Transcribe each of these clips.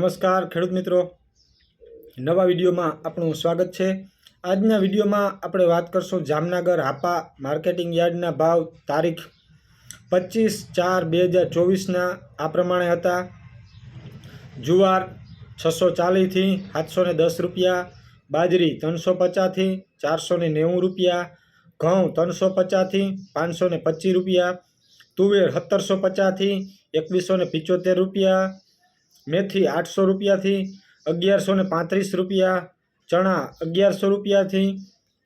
નમસ્કાર ખેડૂત મિત્રો. નવા વિડીયોમાં આપણું સ્વાગત છે. આજના વિડીયોમાં આપણે વાત કરશું જામનગર હાપા માર્કેટિંગ યાર્ડના ભાવ તારીખ પચીસ ચાર બે હજાર ચોવીસના. આ પ્રમાણે હતા. જુવાર છસો ચાલીસથી સાતસો ને દસ રૂપિયા, બાજરી ત્રણસો પચાસથી ચારસો ને નેવું રૂપિયા, ઘઉં ત્રણસો પચાસથી પાંચસો ને પચીસ રૂપિયા, તુવેર સત્તરસો પચાસથી એકવીસો ને પિચોતેર રૂપિયા મેથી આઠસો રૂપિયાથી અગિયારસો ને પાંત્રીસ રૂપિયા, ચણા અગિયારસો રૂપિયાથી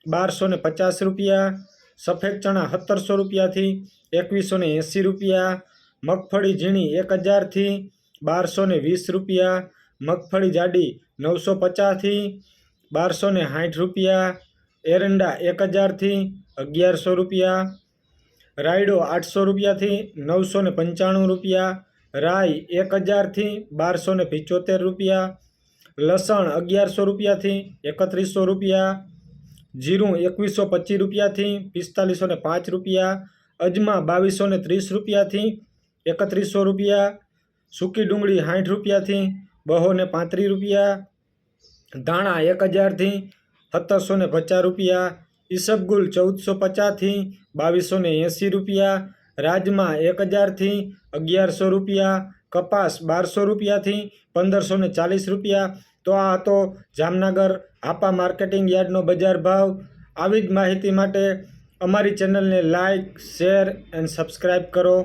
બારસો ને પચાસ રૂપિયા, સફેદ ચણા સત્તરસો રૂપિયાથી એકવીસો ને એંસી રૂપિયા, મગફળી ઝીણી એક હજારથી બારસો ને વીસ રૂપિયા, મગફળી જાડી નવસો પચાસથી બારસો ને સાઠ રૂપિયા, એરંડા એક હજારથી અગિયારસો રૂપિયા, રાયડો આઠસો રૂપિયાથી નવસો ને પંચાણું રૂપિયા રાઈ એક હજારથી બારસો ને પિચોતેર રૂપિયા, લસણ અગિયારસો રૂપિયાથી એકત્રીસો રૂપિયા, જીરું એકવીસો પચીસ રૂપિયાથી પિસ્તાલીસો ને પાંચ રૂપિયા, અજમા બાવીસો ને ત્રીસ રૂપિયાથી એકત્રીસો રૂપિયા, સૂકી ડુંગળી સાઠ રૂપિયાથી બહો ને પાંત્રીસ રૂપિયા, ધાણા એક હજારથી સત્તરસો ને પચાસ રૂપિયા, ઈસબગુલ ચૌદસો પચાસથી બાવીસો ને એંસી રૂપિયા રાજમા એક હજારથી અગિયારસો રૂપિયા, કપાસ બારસો રૂપિયાથી પંદરસો ને ચાલીસ રૂપિયા. તો આ હતો જામનગર હાપા માર્કેટિંગ યાર્ડનો બજાર ભાવ. આવી જ માહિતી માટે અમારી ચેનલને લાઇક શેર એન્ડ સબસ્ક્રાઈબ કરો.